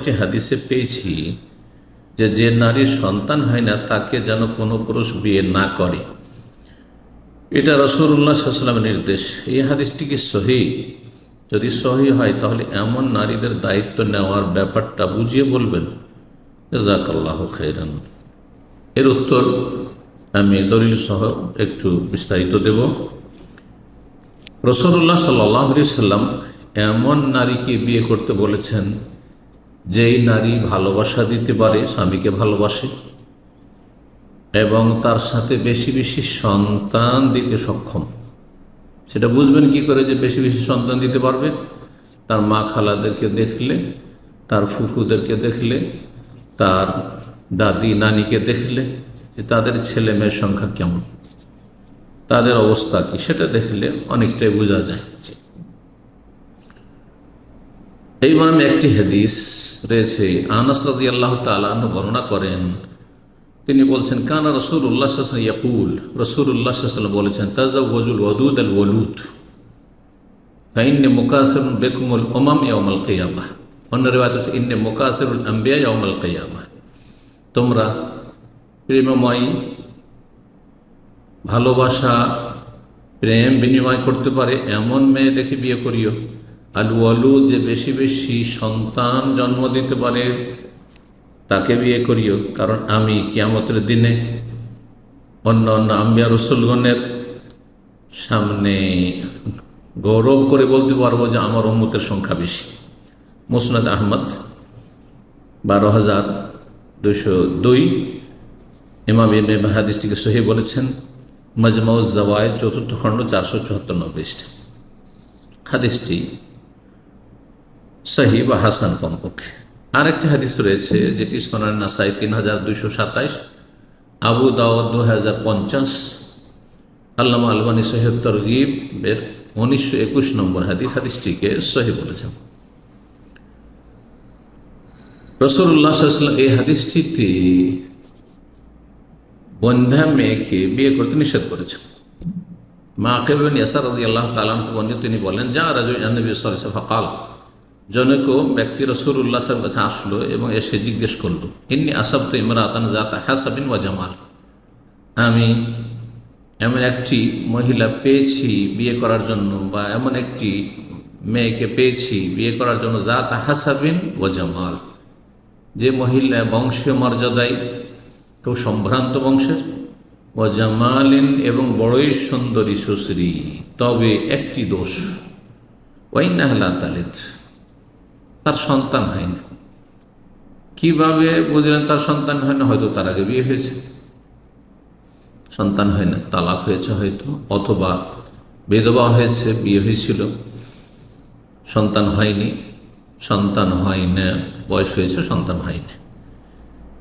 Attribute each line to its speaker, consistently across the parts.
Speaker 1: একটি হাদিসে পেয়েছি যে যে নারীর সন্তান হয় না, তাকে যেন কোনো পুরুষ বিয়ে না করে। এটা রসুল্লাহ নির্দেশ। এই হাদিসটি কি সহি? যদি সহি হয়, তাহলে এমন নারীদের দায়িত্ব নেওয়ার ব্যাপারটা বুঝিয়ে বলবেন। জাকাল্লাহ খেরান এর উত্তর আমি দলিল সহ একটু বিস্তারিত দেব। রসুল্লাহ সাল্লি সাল্লাম এমন নারীকে বিয়ে করতে বলেছেন যেই নারী ভালোবাসা দিতে পারে, স্বামীকে ভালোবাসে এবং তার সাথে বেশি বেশি সন্তান দিতে সক্ষম। সেটা বুঝবেন কি করে যে বেশি বেশি সন্তান দিতে পারবে? তার মা খালাদেরকে দেখলে, তার ফুফুদেরকে দেখলে, তার দাদি নানিকে দেখলে যে তাদের ছেলে মেয়ের সংখ্যা কেমন, তাদের অবস্থা কি, সেটা দেখলে অনেকটাই বোঝা যায়। এই মর্মে একটি হাদিস রয়েছে, আনাস রাজি আল্লাহ তালাহ বর্ণনা করেন। তিনি বলছেন, কানা রসুল উল্লাহ ইয়াকুল রসুল উল্লাহ বলেছেন তাজা ওজুল ওদুদ আল ওলুদ ফাইন্নে মুকাসির বেকুমুল ওমাম ইয়ামাল কেয়ামা অন্য রেওয়াত হচ্ছে, ইন্নে মুকাসিরুল আম্বিয়া ইয়ামাল কেয়ামা তোমরা প্রেমময়ী ভালোবাসা, প্রেম বিনিময় করতে পারে, এমন মেয়ে দেখে বিয়ে করিও। আলু যে বেশি বেশি সন্তান জন্ম দিতে পারে, তাকে বিয়ে করিও, কারণ আমি কিয়ামতের দিনে অন্য অন্য আম্বিয়া রসুলগণের সামনে গৌরব করে বলতে পারব যে আমার উম্মতের সংখ্যা বেশি। মুসনাদ আহমদ বারো হাজার দুশো দুই, ইমাম ইবনে হাদিসটিকে সহি বলেছেন মজমাউজ জওয়ায় চতুর্থ খণ্ড চারশো চুয়াত্তর নব্বইষ্ট হাদিসটি সহি বা হাসান কমপক্ষে। আরেকটি হাদিস রয়েছে, যেটি সোনার নাসাই তিন হাজার দুইশো সাতাইশ, আবু দাওয়াত দু হাজার পঞ্চাশ, আল্লামা আলবানী সহিত্তর গিবের উনিশশো একুশ নম্বর হাদিস, হাদিসটিকে সহি বলেছেন। রসুল্লাহ এই হাদিসটিতে বন্ধা মেয়েকে বিয়ে করতে নিষেধ করেছেন। মা আকেবেন ইয়াসার আল্লাহ তালামকে বন্ধু তিনি বলেন যা রাজু নবী সাল ফকাল জনক ব্যক্তি রসুল্লাহ সাহেব কাছে আসলো এবং এসে জিজ্ঞেস করল, ইন্নি আসাব তো ইমরাতান জাতা হাসাবিন ওয়া জামাল? আমি এমন একটি মহিলা পেয়েছি বিয়ে করার জন্য বা এমন একটি মেয়েকে পেয়েছি বিয়ে করার জন্য জাতা হাসাবিন ও জামাল। যে মহিলা বংশীয় মর্যাদায় কেউ সম্ভ্রান্ত বংশের ও জামালিন এবং বড়ই সুন্দরী সুশ্রী, তবে একটি দোষ ওয়াইনাহলা তালিদ তার সন্তান হয়নি। কীভাবে বুঝলেন তার সন্তান হয় না? হয়তো তার আগে বিয়ে হয়েছে। সন্তান হয় না, তালাক হয়েছে হয়তো, অথবা বিধবা হয়েছে, বিয়ে হয়েছিল। সন্তান হয়নি, সন্তান হয় না, বয়স হয়েছে, সন্তান হয় না।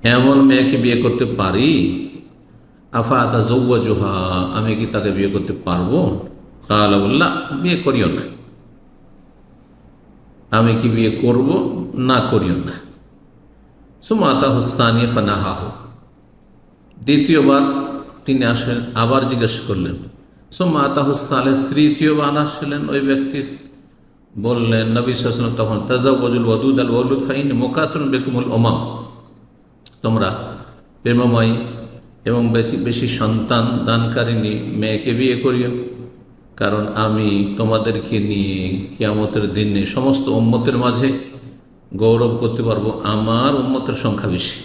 Speaker 1: এমন মেয়েকে বিয়ে করতে পারি? আফা আতা জৌয়া জোহা আমি কি তাকে বিয়ে করতে পারব? কালা বললাম বিয়ে করিও না। আমি কি বিয়ে করব? না, করিও না। সুমাতা হুসানি ফানাহাহ। দ্বিতীয়বার তিনি আসলেন, আবার জিজ্ঞেস করলেন সুমাতা হুসালে তৃতীয়বার আসলেন? ওই ব্যক্তির বললেন, নবী সাল্লাম তখন তাজাবজুল ওদুদ আল ওলুদ ফাইন মোকাসুল বেকুমুল ওমাম তোমরা প্রেমময় এবং বেশি বেশি সন্তান দানকারিনী মেয়েকে বিয়ে করিও। কারণ আমি তোমাদেরকে নিয়ে কিয়ামতের দিনে সমস্ত উম্মতের মাঝে গৌরব করতে পারব, আমার উম্মতের সংখ্যা বেশি।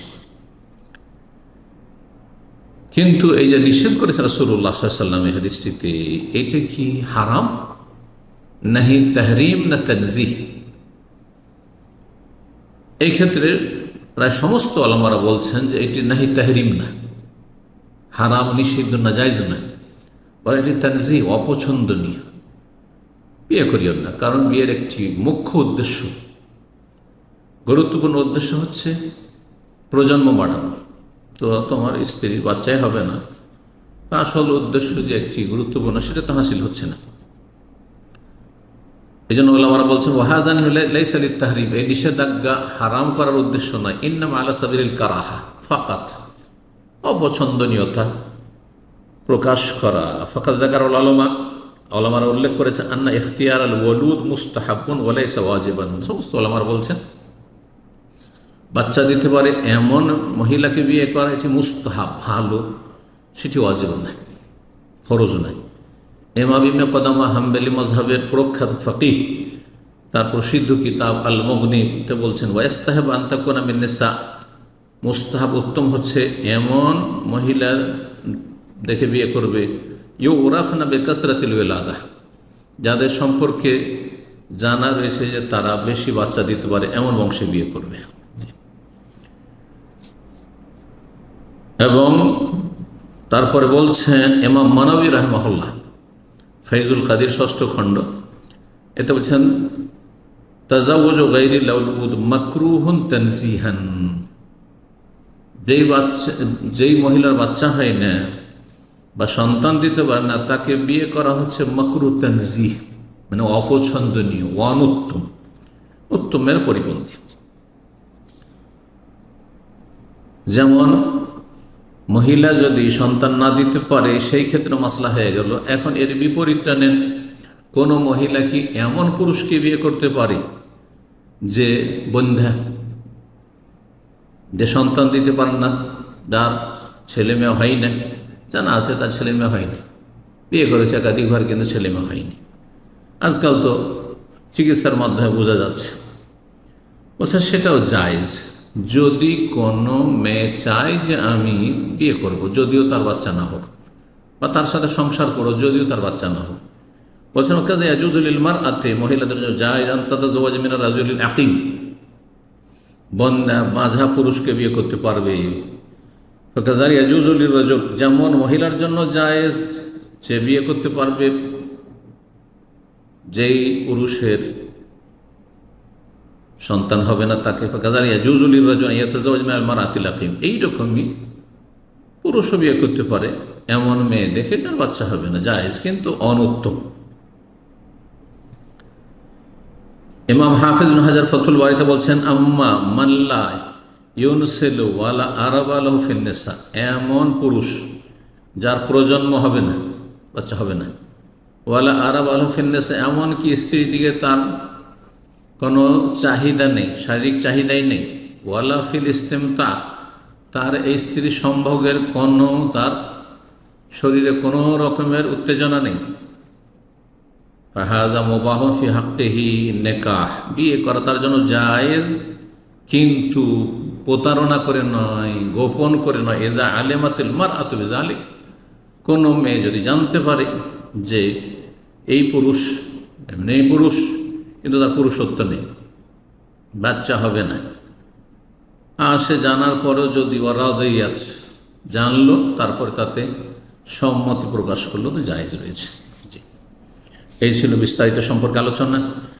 Speaker 1: কিন্তু এই যে নিষেধ করেছে রসুল্লাহ সাল্লাম হাদিসটিতে, এটা কি হারাম? নাহি তাহরিম না তনজি এই ক্ষেত্রে প্রায় সমস্ত আলমারা বলছেন যে এটি নাহি তাহরিম না। হারাম, নিষিদ্ধ না যাইজ না। বলে, এটি তানজি অপছন্দনীয়। বিয়ে করিও না, কারণ বিয়ের একটি মুখ্য উদ্দেশ্য। গুরুত্বপূর্ণ উদ্দেশ্য হচ্ছে প্রজন্ম বাড়ানো। তো তোমার স্ত্রীর বাচ্চাই হবে না। আসল উদ্দেশ্য যে একটি গুরুত্বপূর্ণ, সেটা তো হাসিল হচ্ছে না। এই জন্য ওলামারা বলছেন ওয়াহাজানি হলে লেসালি তাহরিম এই নিষেধাজ্ঞা হারাম করার উদ্দেশ্য নয়। ইন্নাম আলা কারাহা, ফাকাত। অপছন্দনীয়তা। প্রকাশ করা। ফকাত জাকার আলমা, আলমারা উল্লেখ করেছে, আন্না ইখতিয়ার আল ওলুদ মুস্তাহাবুন ওলাইসা ওয়াজিবান। সমস্ত আলমারা বলছেন, বাচ্চা দিতে পারে এমন মহিলাকে বিয়ে করা, এটি মুস্তাহাব, ভালো, সেটি অজীব নাই ফরজ নাই এমা কদামা হাম্বেলি মজহাবের প্রখ্যাত ফকিহ, তার প্রসিদ্ধ কিতাব আল মগনিতে বলছেন ওয়াস্তাহেব আন্তাকুন আমিনেসা মুস্তাহাব উত্তম হচ্ছে এমন মহিলা দেখে বিয়ে করবে। ইউ ওরাফনা বেকাসরাতিল আদা যাদের সম্পর্কে জানা রয়েছে যে তারা বেশি বাচ্চা দিতে পারে, এমন বংশে বিয়ে করবে। এবং তারপরে বলছেন এমাম মানবী রহমহল্লা ফৈজুল কাদির ষষ্ঠ খণ্ড। এতে বলছেন তাজাউজ গাইরিল উদ মাকরুহন তানসিহান যেই বাচ্চা যেই মহিলার বাচ্চা হয় না বা সন্তান দিতে পারে না, তাকে বিয়ে করা হচ্ছে মকরু তানজি মানে অপছন্দনীয়, অনুত্তম। উত্তমের পরিপন্থী। যেমন, মহিলা যদি সন্তান না দিতে পারে, সেই ক্ষেত্রে মশলা হয়ে গেল। এখন এর বিপরীতটা নেন, কোনো মহিলা কি এমন পুরুষকে বিয়ে করতে পারে যে বন্ধা, যে সন্তান দিতে পারেন না, যার ছেলে মেয়ে হয় না জানা আছে তার ছেলে মেয়ে হয়নি। বিয়ে করেছে একাধিকবার কিন্তু ছেলে মেয়ে হয়নি। আজকাল তো চিকিৎসার মাধ্যমে বোঝা যাচ্ছে। বলছে সেটাও জায়জ। যদি কোনো মেয়ে চায় যে আমি বিয়ে করব, যদিও তার বাচ্চা না হোক, বা তার সাথে সংসার করো, যদিও তার বাচ্চা না হোক। বলছেন কাজে ইলমার আতে মহিলাদের জন্য যায় আন্তাদা জওয়াজ মিনা রাজুল আকিম। বন্দা, মাঝা পুরুষকে বিয়ে করতে পারবে রজক যেমন মহিলার জন্য জায়েজ সে বিয়ে করতে পারবে, যেই পুরুষের সন্তান হবে না তাকে এইরকমই পুরুষও বিয়ে করতে পারে, এমন মেয়ে দেখে যার বাচ্চা হবে না, জায়েজ, কিন্তু অনুত্তম। ইমাম হাফিজ হাজার ফতুল বাড়িতে বলছেন, আম্মা মাল্লা ইউনসেল ওয়ালা আরব আলহ ফিন্নেসা, এমন পুরুষ যার প্রজন্ম হবে না, বাচ্চা হবে না। ওয়ালা আরব আলহ ফিন্নেসা, এমন কি স্ত্রীর দিকে তার কোনো চাহিদা নেই, শারীরিক চাহিদাই নেই? ওয়ালা ফিল ইস্তেমতা, তার এই স্ত্রী সম্ভোগের কোনো, তার শরীরে কোনো রকমের উত্তেজনা নেই। ফাহাজা হাক্তেহি নেকাহ, বিয়ে করা তার জন্য জায়েজ, কিন্তু প্রতারণা করে নয়, গোপন করে নয়। এজা আলেমাতিল মার আতবিজা আলিক কোনো মেয়ে যদি জানতে পারে যে এই পুরুষ, এমনি পুরুষ, কিন্তু তার পুরুষত্ব নেই, বাচ্চা হবে না। আর সে জানার পরেও যদি ওরাদাইয়াত জানলো, তারপরে তাতে সম্মতি প্রকাশ করল, তো জায়েজ রয়েছে। এই ছিল বিস্তারিত সম্পর্কে আলোচনা।